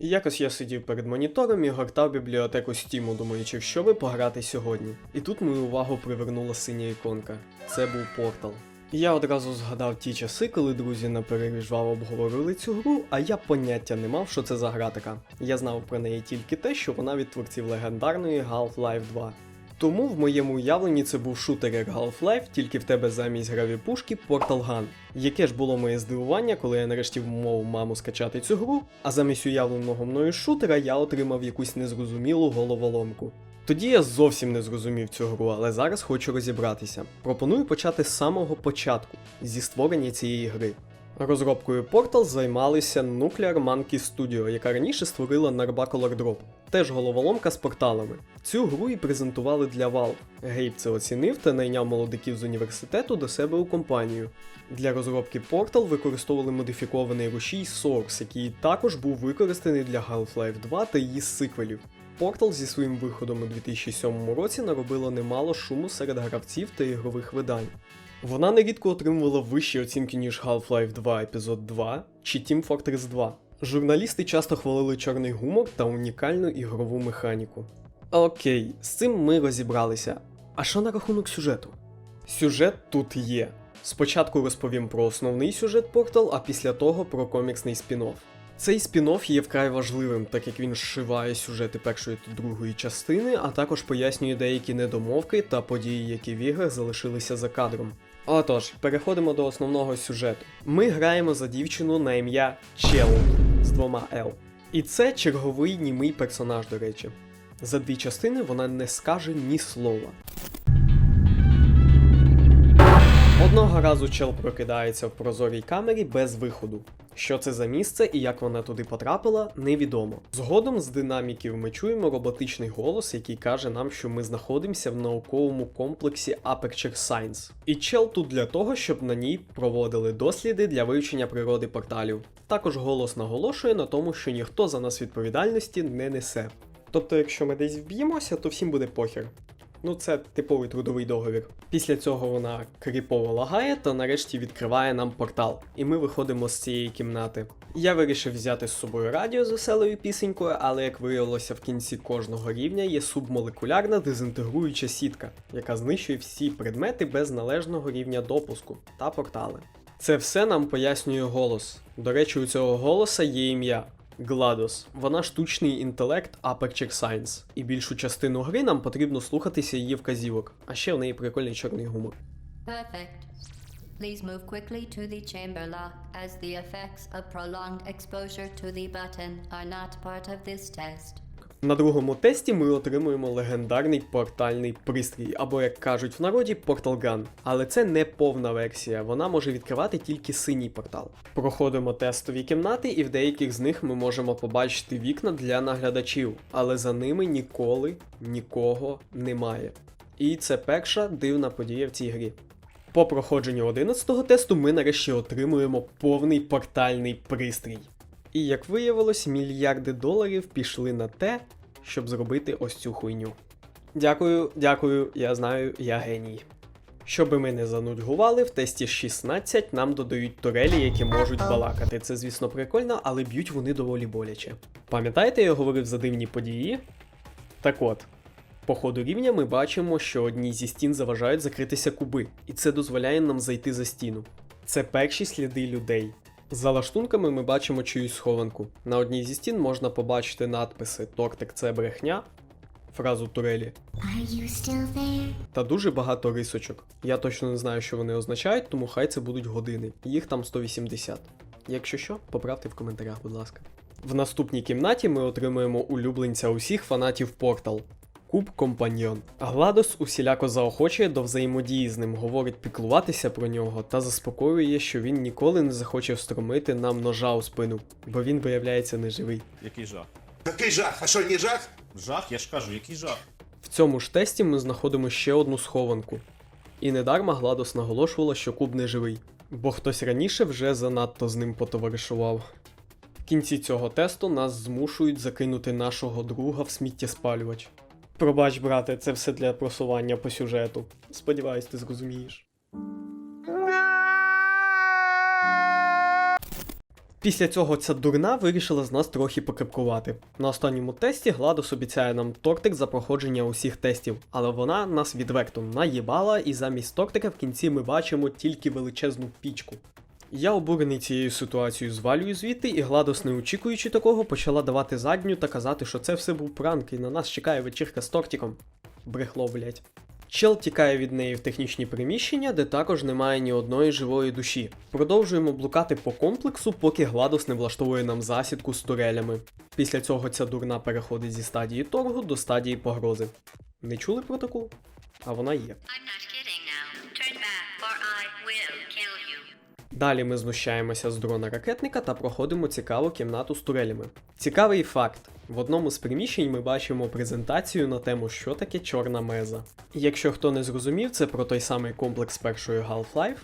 І якось я сидів перед монітором і гортав бібліотеку Стіму, думаючи, що би пограти сьогодні. І тут мою увагу привернула синя іконка. Це був портал. Я одразу згадав ті часи, коли друзі на переріжвав обговорили цю гру, а я поняття не мав, що це за гра така. Я знав про неї тільки те, що вона від творців легендарної Half-Life 2. Тому в моєму уявленні це був шутер як Half-Life, тільки в тебе замість граві пушки Portal Gun. Яке ж було моє здивування, коли я нарешті вмовив маму скачати цю гру, а замість уявленого мною шутера я отримав якусь незрозумілу головоломку. Тоді я зовсім не зрозумів цю гру, але зараз хочу розібратися. Пропоную почати з самого початку, зі створення цієї гри. Розробкою Portal займалися Nuclear Monkey Studio, яка раніше створила Narbacular Drop. Теж головоломка з порталами. Цю гру і презентували для Valve. Гейб це оцінив та найняв молодиків з університету до себе у компанію. Для розробки Portal використовували модифікований рушій Source, який також був використаний для Half-Life 2 та її сиквелів. Portal зі своїм виходом у 2007 році наробила немало шуму серед гравців та ігрових видань. Вона нерідко отримувала вищі оцінки, ніж Half-Life 2 Епізод 2 чи Team Fortress 2. Журналісти часто хвалили чорний гумор та унікальну ігрову механіку. Окей, з цим ми розібралися. А що на рахунок сюжету? Сюжет тут є. Спочатку розповім про основний сюжет Portal, а після того про коміксний спін-офф. Цей спін-офф є вкрай важливим, так як він зшиває сюжети першої та другої частини, а також пояснює деякі недомовки та події, які в іграх залишилися за кадром. Отож, переходимо до основного сюжету. Ми граємо за дівчину на ім'я Чел з двома L. І це черговий німий персонаж, до речі. За дві частини вона не скаже ні слова. Одного разу чел прокидається в прозорій камері без виходу. Що це за місце і як вона туди потрапила, невідомо. Згодом з динаміків ми чуємо роботичний голос, який каже нам, що ми знаходимося в науковому комплексі Aperture Science. І чел тут для того, щоб на ній проводили досліди для вивчення природи порталів. Також голос наголошує на тому, що ніхто за нас відповідальності не несе. Тобто, якщо ми десь вб'ємося, то всім буде похер. Ну, це типовий трудовий договір. Після цього вона кріпово лагає та нарешті відкриває нам портал, і ми виходимо з цієї кімнати. Я вирішив взяти з собою радіо з веселою пісенькою, але як виявилося, в кінці кожного рівня є субмолекулярна дезінтегруюча сітка, яка знищує всі предмети без належного рівня допуску та портали. Це все нам пояснює голос. До речі, у цього голоса є ім'я. GLaDOS. Вона штучний інтелект Aperture Science. І більшу частину гри нам потрібно слухатися її вказівок, а ще в неї прикольний чорний гумор. Perfect. Please move quickly to the chamber lock, as the effects of prolonged exposure to the button are not part of this test. На другому тесті ми отримуємо легендарний портальний пристрій, або як кажуть в народі, Gun. Але це не повна версія, вона може відкривати тільки синій портал. Проходимо тестові кімнати, і в деяких з них ми можемо побачити вікна для наглядачів, але за ними ніколи нікого немає. І це перша дивна подія в цій грі. По проходженню 11-го тесту ми нарешті отримуємо повний портальний пристрій. І як виявилось, мільярди доларів пішли на те, щоб зробити ось цю хуйню. Дякую, дякую, я знаю, я геній. Щоби ми не занудьгували, в тесті 16 нам додають турелі, які можуть балакати. Це, звісно, прикольно, але б'ють вони доволі боляче. Пам'ятаєте, я говорив за дивні події? Так от, по ходу рівня ми бачимо, що одній зі стін заважають закритися куби, і це дозволяє нам зайти за стіну. Це перші сліди людей. За лаштунками ми бачимо чиюсь схованку. На одній зі стін можна побачити надписи Тортик це брехня, фразу турелі Are you still there? та дуже багато рисочок. Я точно не знаю, що вони означають, тому хай це будуть години. Їх там 180. Якщо що, поправте в коментарях, будь ласка. В наступній кімнаті ми отримуємо улюбленця усіх фанатів Portal. Куб Компаньйон. Гладос усіляко заохочує до взаємодії з ним, говорить піклуватися про нього та заспокоює, що він ніколи не захоче встромити нам ножа у спину, бо він виявляється неживий. Який жах? Який жах? А що, не жах? Жах, я ж кажу, який жах. В цьому ж тесті ми знаходимо ще одну схованку. І недарма Гладос наголошувала, що куб не живий, бо хтось раніше вже занадто з ним потоваришував. В кінці цього тесту нас змушують закинути нашого друга в сміттєспалювач. Пробач, брате, це все для просування по сюжету. Сподіваюсь, ти зрозумієш. Після цього ця дурна вирішила з нас трохи покипкувати. На останньому тесті Гладос обіцяє нам тортик за проходження усіх тестів, але вона нас відверто наїбала, і замість тортика в кінці ми бачимо тільки величезну пічку. Я обурений цією ситуацією звалюю звідти, і Гладос, не очікуючи такого, почала давати задню та казати, що це все був пранк, і на нас чекає вечірка з тортиком. Брехло, блять. Чел тікає від неї в технічні приміщення, де також немає ні одної живої душі. Продовжуємо блукати по комплексу, поки Гладос не влаштовує нам засідку з турелями. Після цього ця дурна переходить зі стадії торгу до стадії погрози. Не чули про таку? А вона є. Далі ми знущаємося з дрона ракетника та проходимо цікаву кімнату з турелями. Цікавий факт: в одному з приміщень ми бачимо презентацію на тему, що таке чорна меза. Якщо хто не зрозумів, це про той самий комплекс першої Half-Life,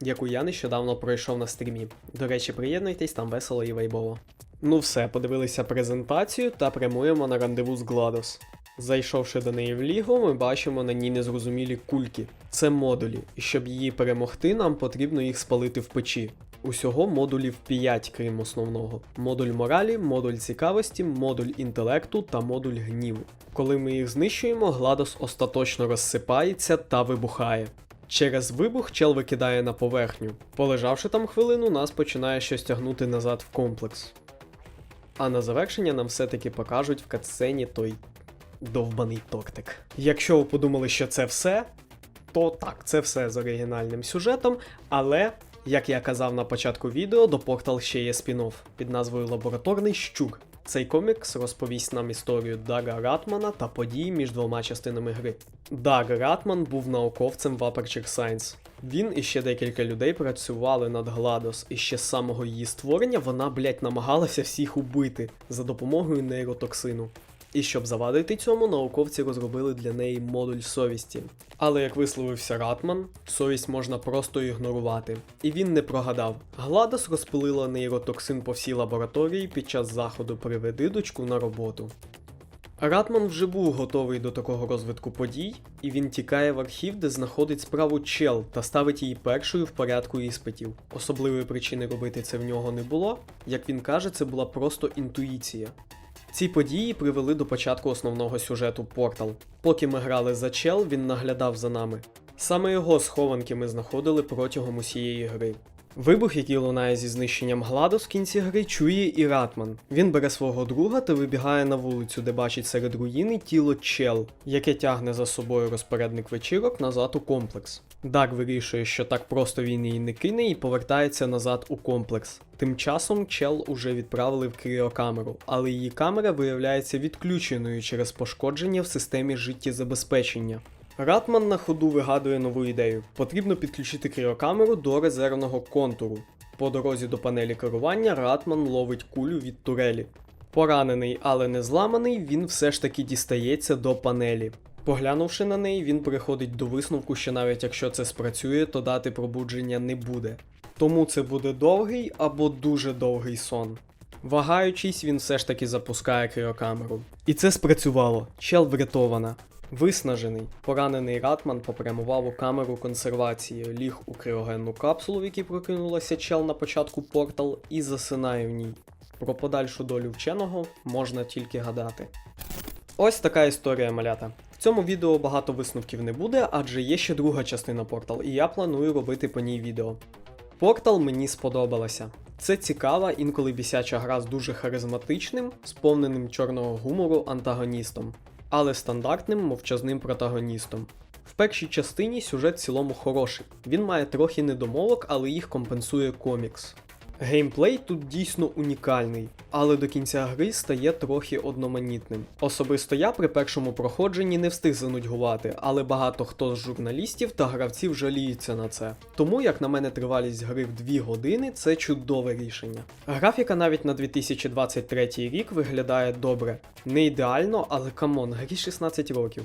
яку я нещодавно пройшов на стрімі. До речі, приєднуйтесь там весело і вайбово. Ну все, подивилися презентацію та прямуємо на рандеву з GLaDOS. Зайшовши до неї в лігу, ми бачимо на ній незрозумілі кульки. Це модулі, і щоб її перемогти, нам потрібно їх спалити в печі. Усього модулів 5, крім основного: модуль моралі, модуль цікавості, модуль інтелекту та модуль гніву. Коли ми їх знищуємо, Гладос остаточно розсипається та вибухає. Через вибух чел викидає на поверхню. Полежавши там хвилину, нас починає щось тягнути назад в комплекс. А на завершення нам все-таки покажуть в катсцені той довбаний тортик. Якщо ви подумали, що це все, то так, це все з оригінальним сюжетом, але, як я казав на початку відео, до Portal ще є спін-офф під назвою Лабораторний щур. Цей комікс розповість нам історію Дага Ратмана та події між двома частинами гри. Даг Ратман був науковцем в Aperture Science. Він і ще декілька людей працювали над Гладос, і ще з самого її створення вона, блять, намагалася всіх убити за допомогою нейротоксину. І щоб завадити цьому, науковці розробили для неї модуль совісті. Але як висловився Ратман, совість можна просто ігнорувати. І він не прогадав. Гладос розпилила нейротоксин по всій лабораторії під час заходу приведи дочку на роботу. Ратман вже був готовий до такого розвитку подій, і він тікає в архів, де знаходить справу чел та ставить її першою в порядку іспитів. Особливої причини робити це в нього не було. Як він каже, це була просто інтуїція. Ці події привели до початку основного сюжету Портал. Поки ми грали за чел, він наглядав за нами. Саме його схованки ми знаходили протягом усієї гри. Вибух, який лунає зі знищенням Гладос в кінці гри, чує і Ратман. Він бере свого друга та вибігає на вулицю, де бачить серед руїни тіло Чел, яке тягне за собою розпорядник вечірок назад у комплекс. Даг вирішує, що так просто він її не кине і повертається назад у комплекс. Тим часом Чел уже відправили в кріокамеру, але її камера виявляється відключеною через пошкодження в системі життєзабезпечення. Ратман на ходу вигадує нову ідею. Потрібно підключити кріокамеру до резервного контуру. По дорозі до панелі керування Ратман ловить кулю від турелі. Поранений, але не зламаний, він все ж таки дістається до панелі. Поглянувши на неї, він приходить до висновку, що навіть якщо це спрацює, то дати пробудження не буде. Тому це буде довгий або дуже довгий сон. Вагаючись, він все ж таки запускає кріокамеру. І це спрацювало. Чел врятована. Виснажений, поранений Ратман попрямував у камеру консервації, ліг у криогенну капсулу, в якій прокинулася чел на початку портал, і засинає в ній. Про подальшу долю вченого можна тільки гадати. Ось така історія малята. В цьому відео багато висновків не буде, адже є ще друга частина портал, і я планую робити по ній відео. Портал мені сподобалася. Це цікава, інколи бісяча гра з дуже харизматичним, сповненим чорного гумору антагоністом, але стандартним мовчазним протагоністом. В першій частині сюжет в цілому хороший. Він має трохи недомовок, але їх компенсує комікс. Геймплей тут дійсно унікальний, але до кінця гри стає трохи одноманітним. Особисто я при першому проходженні не встиг занудьгувати, але багато хто з журналістів та гравців жаліються на це. Тому, як на мене, тривалість гри в 2 години це чудове рішення. Графіка навіть на 2023 рік виглядає добре. Не ідеально, але камон, грі 16 років.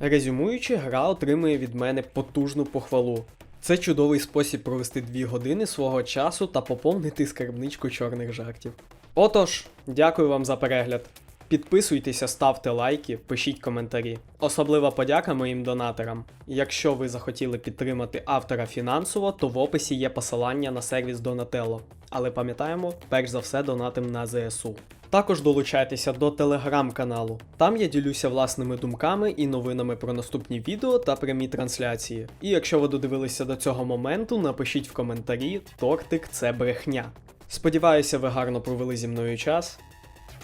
Резюмуючи, гра отримує від мене потужну похвалу. Це чудовий спосіб провести 2 години свого часу та поповнити скарбничку чорних жартів. Отож, дякую вам за перегляд. Підписуйтеся, ставте лайки, пишіть коментарі. Особлива подяка моїм донаторам. Якщо ви захотіли підтримати автора фінансово, то в описі є посилання на сервіс Donatello. Але пам'ятаємо, перш за все донатим на ЗСУ. Також долучайтеся до телеграм-каналу. Там я ділюся власними думками і новинами про наступні відео та прямі трансляції. І якщо ви додивилися до цього моменту, напишіть в коментарі тортик це брехня. Сподіваюся, ви гарно провели зі мною час.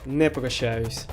Не прощаюсь.